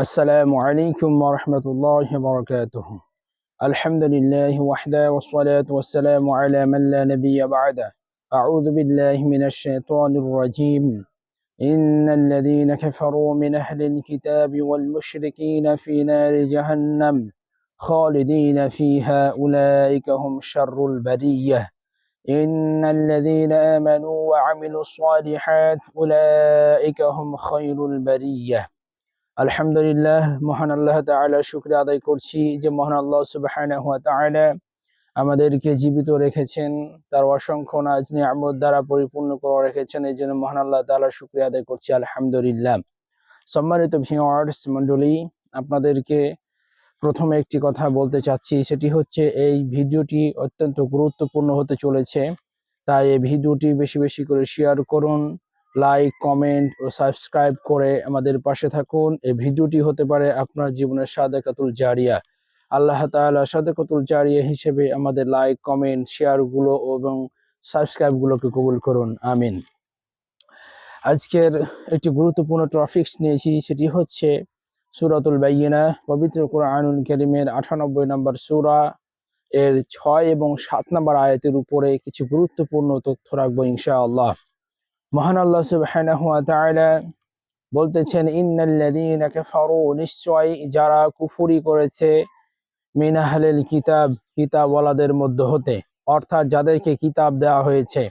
السلام عليكم ورحمة الله وبركاته. الحمد لله وحده والصلاة والسلام على من لا نبي بعده. أعوذ بالله من الشيطان الرجيم. إن الذين كفروا من أهل الكتاب والمشركين في نار جهنم خالدين فيها أولئك هم شر البرية. إن الذين آمنوا وعملوا الصالحات أولئك هم خير البرية. আলহামদুলিল্লাহ, মহান আল্লাহ তাআলা শুকরিয়া আদায় করছি যে মহান আল্লাহ তাআলা আমাদেরকে জীবিত রেখেছেন, তার অসংখ্য নাজ নিয়ামত দ্বারা পরিপূর্ণ করে রেখেছেন, এই জন্য মহান আল্লাহ তাআলা শুকরিয়া আদায় করছি, আলহামদুলিল্লাহ। সম্মানিত ভিউয়ার্স, মণ্ডলী, আপনাদেরকে প্রথমে একটি কথা বলতে চাচ্ছি, সেটি হচ্ছে এই ভিডিওটি অত্যন্ত গুরুত্বপূর্ণ হতে চলেছে, তাই এই ভিডিওটি বেশি বেশি করে শেয়ার করুন লাইক কমেন্ট ও সাবস্ক্রাইব করে আমাদের পাশে থাকুন। এই ভিডিওটি হতে পারে আপনার জীবনের সাদেকাতুল জারিয়া। আল্লাহ তাআলা সাদেকাতুল জারিয়া হিসেবে আমাদের লাইক কমেন্ট শেয়ারগুলো এবং সাবস্ক্রাইব গুলোকে কবুল করুন। আমিন। আজকের একটি গুরুত্বপূর্ণ টপিকস নিয়েছি, সেটি হচ্ছে সুরাতুল বাইয়িনা পবিত্র কোরআনুল কারীমের আটানব্বই নম্বর সূরা। এর ছয় এবং সাত নম্বর আয়াতের উপরে কিছু গুরুত্বপূর্ণ তথ্য রাখব ইনশাআল্লাহ। মহান আল্লাহ সুবহানাহু ওয়া তাআলা বলতেছেন, ইন্নাল্লাযীনা কাফারু নিশ্চয় যারা কুফরি করেছে, মিন আহলিল কিতাব, কিতাবওয়ালাদের মধ্য হতে। অর্থাৎ যাদেরকে কিতাব দেওয়া হয়েছে।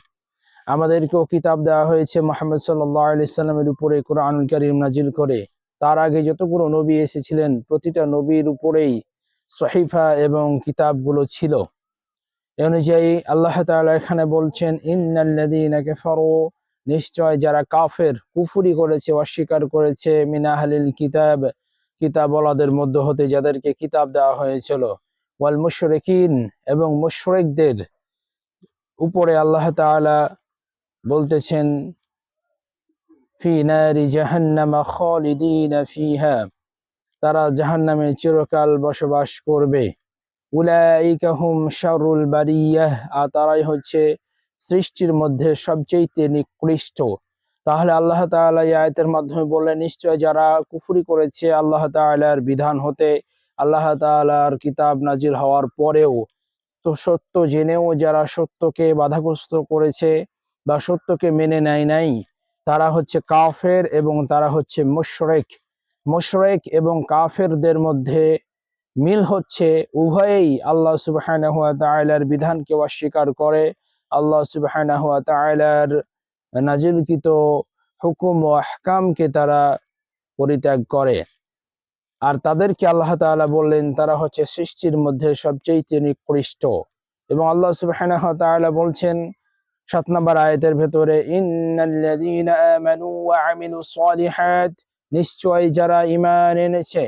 আমাদেরকেও কিতাব দেওয়া হয়েছে মুহাম্মদ সাল্লাল্লাহু আলাইহি সাল্লামের উপরে কোরআনুল কারীম নাজিল করে। তার আগে যতগুলো নবী এসেছিলেন, প্রতিটা নবীর উপরেই সহিফা এবং কিতাবগুলো ছিল। এ অনুযায়ী আল্লাহ তাআলা এখানে বলছেন, ইন্নাল্লাযীনা কাফারু নিশ্চয় যারা কাফের, কুফুরি করেছে, অস্বীকার করেছে, মিনাহালিল কিতাব, কিতাবওয়ালাদের মধ্য হতে যাদেরকে কিতাব দেওয়া হয়েছিল। ওয়াল মুশরিকিন এবং মুশরিকদের উপরে আল্লাহ তাআলা বলতেছেন, ফি জাহান্নামা তারা জাহান্নামে চিরকাল বসবাস করবে। উলাইকা হুম শারুল বারিয়াহ। আর তারাই হচ্ছে সৃষ্টির মধ্যে সবচেয়ে নিকৃষ্ট। তাহলে আল্লাহ এই আয়াতের মাধ্যমে বললেন, নিশ্চয় যারা কুফরি করেছে, আল্লাহ তাআলার বিধান হতে আল্লাহ তাআলার কিতাব নাজিল হওয়ার পরেও তো সত্য জেনেও যারা সত্যকে বাধাগ্রস্ত করেছে বা সত্যকে মেনে নেয় নাই, তারা হচ্ছে কাফের এবং তারা হচ্ছে মুশরেক। মুশরেক এবং কাফেরদের মধ্যে মিল হচ্ছে উভয়েই আল্লাহ তাআলার বিধানকে অস্বীকার করে আল্লাহ তাআলার নাজিলকৃত হুকুম ও আহকামকে তারা পরিত্যাগ করে। আর তাদেরকে আল্লাহ তাআলা বললেন, তারা হচ্ছে সৃষ্টির মধ্যে সবচেয়ে নিকৃষ্ট। এবং আল্লাহ তাআলা বলছেন, সাত নম্বর আয়তের ভেতরে নিশ্চয় যারা ইমান এনেছে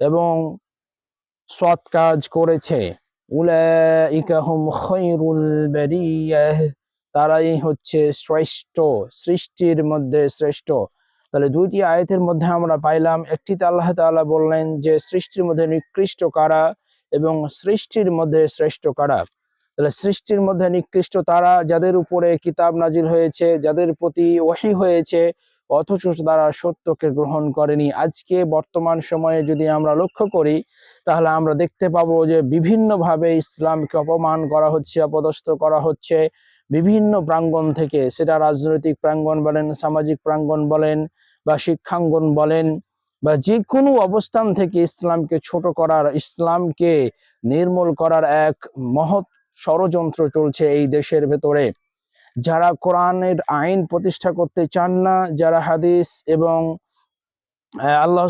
এবং সৎ কাজ করেছে। উলাইকা হুম খায়রুল বারিয়াহ তারাই হচ্ছে শ্রেষ্ঠ, সৃষ্টির মধ্যে শ্রেষ্ঠ। তাহলে দুইটি আয়াতের মধ্যে আমরা পাইলাম, একটিতে আল্লাহ তাআলা বললেন যে সৃষ্টির মধ্যে নিকৃষ্ট কারা এবং সৃষ্টির মধ্যে শ্রেষ্ঠ কারা। তাহলে সৃষ্টির মধ্যে নিকৃষ্ট তারা যাদের উপরে কিতাব নাজিল হয়েছে, যাদের প্রতি ওহী হয়েছে অথচ তারা সত্যকে গ্রহণ করেনি। আজকে বর্তমান সময়ে যদি আমরা লক্ষ্য করি, তাহলে আমরা দেখতে পাবো যে বিভিন্নভাবে ইসলামকে অপমান করা হচ্ছে, অপদস্থ করা হচ্ছে। বিভিন্ন প্রাঙ্গণ থেকে সেটা রাজনৈতিক প্রাঙ্গণ বলেন, সামাজিক প্রাঙ্গণ বলেন বা শিক্ষাঙ্গন বলেন বা যে কোনো অবস্থান থেকে ইসলামকে ছোট করার, ইসলামকে নির্মূল করার এক মহৎ ষড়যন্ত্র চলছে এই দেশের ভেতরে। যারা কোরআনের আইন প্রতিষ্ঠা করতে চান না, যারা হাদিস এবং আল্লাহ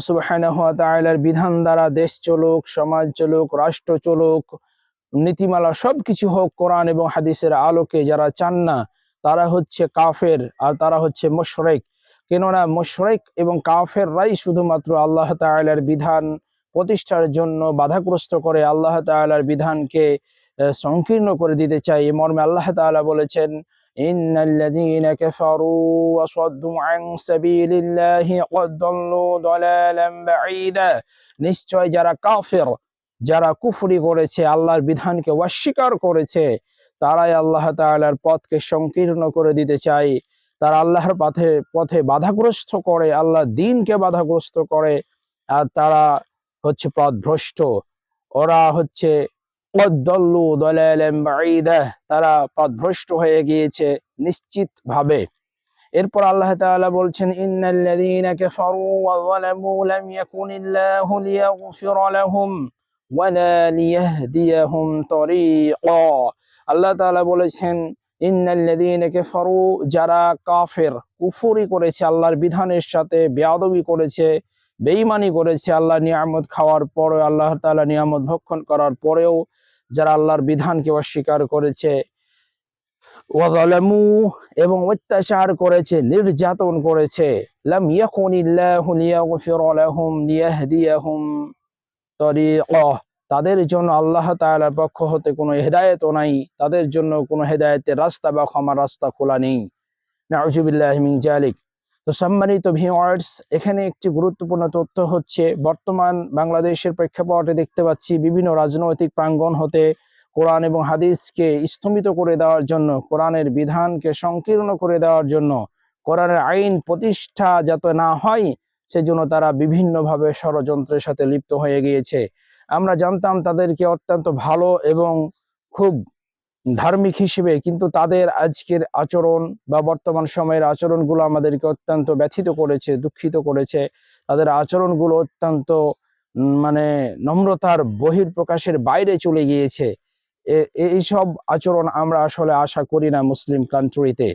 তাআলার বিধান দ্বারা দেশ চলুক, সমাজ চলুক, রাষ্ট্র চলুক, নীতিমালা সবকিছু হোক কোরআন এবং হাদিসের আলোকে যারা চান না, তারা হচ্ছে কাফের আর তারা হচ্ছে মুশরিক। কেননা মুশরিক এবং কাফেররাই শুধুমাত্র আল্লাহ তাআলার বিধান প্রতিষ্ঠার জন্য বাধাগ্রস্ত করে, আল্লাহ তাআলার বিধানকে সংকীর্ণ করে দিতে চায়। এই মর্মে আল্লাহ তাআলা বলেছেন إن الذين كفروا وصدوا عن سبيل الله قد ضلوا ضلالا بعيدا নিশ্চয় যারা কাফের যারা কুফরি করেছে আল্লাহর বিধানকে অস্বীকার করেছে তারাই আল্লাহ তাআলার পথকে সংকীর্ণ করে দিতে চায় তারা আল্লাহর পথে পথে বাধাগ্রস্ত করে আল্লাহ দিনকে বাধাগ্রস্ত করে আর তারা হচ্ছে পথভ্রষ্ট ওরা হচ্ছে পদ্দল্লু দলালাম বাঈদা তারা হয়ে গিয়েছে নিশ্চিত ভাবে এরপর আল্লাহ তাআলা বলছেন যারা কাফের, কুফরি করেছে, আল্লাহর বিধানের সাথে বেয়াদবি করেছে, বেঈমানি করেছে আল্লাহ নিয়ামত খাওয়ার পরে আল্লাহ তাআলা নিয়ামত ভক্ষণ করার পরেও যারা আল্লাহর বিধানকে অস্বীকার করেছে এবং অত্যাচার করেছে, নির্যাতন করেছে তাদের জন্য আল্লাহ তাআলার পক্ষ হতে কোনো হেদায়েত নাই। তাদের জন্য কোনো হেদায়েতের রাস্তা বা ক্ষমার রাস্তা খোলা নেই। নাউজুবিল্লাহি মিন জালিক তো সম্মানিত ভিউয়ার্স এখানে একটি গুরুত্বপূর্ণ তথ্য হচ্ছে, বর্তমান বাংলাদেশের প্রেক্ষাপটে দেখতে পাচ্ছি বিভিন্ন রাজনৈতিক প্রাঙ্গণ হতে কোরআন এবং হাদিসকে স্থমিত করে দেওয়ার জন্য, কোরআনের বিধানকে সংকীর্ণ করে দেওয়ার জন্য, কোরআনের আইন প্রতিষ্ঠা যাতে না হয়, সেজন্য তারা বিভিন্নভাবে ষড়যন্ত্রের সাথে লিপ্ত হয়ে গিয়েছে। আমরা জানতাম তাদেরকে অত্যন্ত ভালো এবং খুব ধার্মিক হিসেবে, কিন্তু তাদের আজকের আচরণ বা বর্তমান সময়ের আচরণগুলো আমাদেরকে অত্যন্ত ব্যথিত করেছে, দুঃখিত করেছে। তাদের আচরণগুলো অত্যন্ত মানে নম্রতার বহির প্রকাশের বাইরে চলে গিয়েছে। এ- এইসব আচরণ আমরা আসলে আশা করি না মুসলিম কান্ট্রিতে।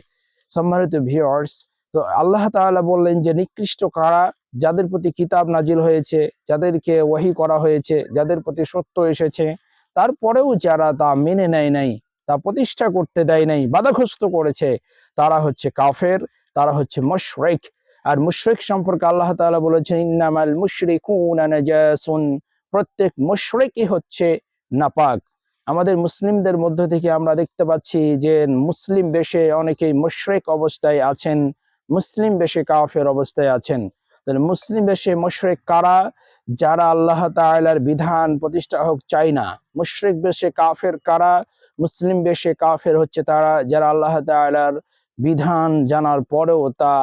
সম্মানিত ভিউয়ার্স তো আল্লাহ তাআলা বললেন যে, নিকৃষ্ট কারা যাদের প্রতি কিতাব নাজিল হয়েছে, যাদেরকে ওয়াহি করা হয়েছে, যাদের প্রতি সত্য এসেছে, তারপরেও যারা তা মেনে নেয় নাই তা প্রতিষ্ঠা করতে দেয় নাই, বাধাগ্রস্ত করেছে। তারা হচ্ছে কাফের, তারা হচ্ছে মুশরিক। আর মুশরিক সম্পর্কে আল্লাহ তাআলা বলেছেন, ইন্নামাল মুশরিকুনা নাজাসুন প্রত্যেক মুশরিকই হচ্ছে নাপাক। আমাদের মুসলিমদের মধ্য থেকে আমরা দেখতে পাচ্ছি যে মুসলিম বেশে অনেকেই মুশরিক অবস্থায় আছেন, মুসলিম বেশে কাফের অবস্থায় আছেন। তাহলে মুসলিম বেশে মুশরিক কারা? যারা আল্লাহ তাআলার বিধান প্রতিষ্ঠা হোক চায় না। মুশরিক বেশে কাফের কারা? মুসলিম বেশে কাফের হচ্ছে তারা, যারা আল্লাহ তালার বিধান জানার পরেও তা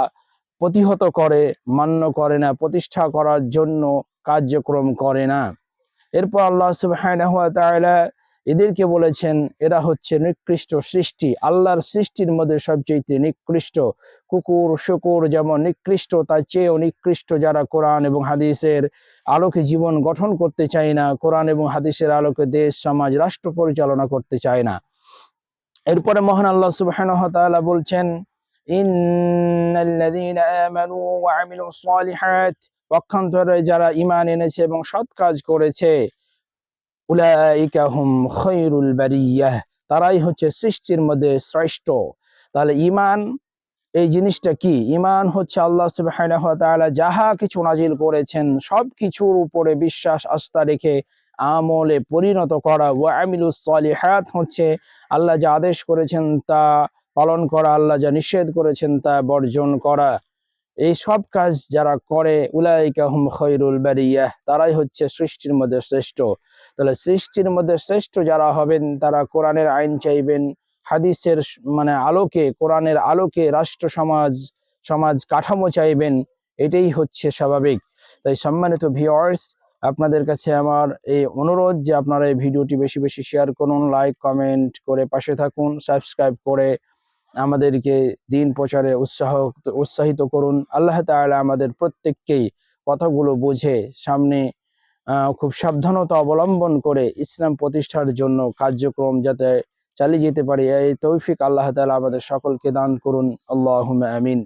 প্রতিহত করে, মান্য করে না, প্রতিষ্ঠা করার জন্য কার্যক্রম করে না। এরপর আল্লাহ সুবাহ এদেরকে বলেছেন, এরা হচ্ছে নিকৃষ্ট সৃষ্টি। আল্লাহর সৃষ্টির মধ্যে সবচেয়ে নিকৃষ্ট। কুকুর, শুকুর যেমন নিকৃষ্ট, তার চেয়েও নিকৃষ্ট যারা কোরআন এবং হাদিসের আলোকে জীবন গঠন করতে চায় না, কোরআন এবং হাদিসের আলোকে দেশ, সমাজ, রাষ্ট্র পরিচালনা করতে চায় না। এরপরে মহান আল্লাহ ওয়া বলছেন পক্ষান্তরে যারা ইমান এনেছে এবং সৎ কাজ করেছে উলাইকা খৈরুল বারিয়াহ তারাই হচ্ছে সৃষ্টির মধ্যে শ্রেষ্ঠ। তাহলে ঈমান, এই জিনিসটা কি? ইমান হচ্ছে আল্লাহ ওয়া যাহা কিছু নাজিল করেছেন সব কিছুর উপরে বিশ্বাস, আস্থা রেখে আমলে পরিণত করা। ওয়া আমিলুস সালিহাত হচ্ছে আল্লাহ যা আদেশ করেছেন তা পালন করা, আল্লাহ যা নিষেধ করেছেন তা বর্জন করা। এই সব কাজ যারা করে, উলাইকা হুম খৈরুল বারিয়াহ তারাই হচ্ছে সৃষ্টির মধ্যে শ্রেষ্ঠ। তাহলে সৃষ্টির মধ্যে শ্রেষ্ঠ যারা হবেন, তারা কোরআনের আইন চাইবেন, হাদিসের মানে আলোকে, কোরআনের আলোকে রাষ্ট্র সমাজ সমাজ কাঠামো চাইবেন, এটাই হচ্ছে স্বাভাবিক। তাই সম্মানিত ভিওয়ার্স আপনাদের কাছে আমার এই অনুরোধ যে আপনারা এই ভিডিওটি বেশি বেশি শেয়ার করুন লাইক কমেন্ট করে পাশে থাকুন সাবস্ক্রাইব করে আমাদেরকে দিন প্রচারে উৎসাহ, উৎসাহিত করুন। আল্লাহ তাআলা আমাদের প্রত্যেককেই কথাগুলো বুঝে সামনে খুব সাবধানতা অবলম্বন করে ইসলাম প্রতিষ্ঠার জন্য কার্যক্রম যাতে চালিয়ে যেতে পারি। এই তৌফিক আল্লাহ তালা আমাদের সকলকে দান করুন। আল্লাহ আমিন।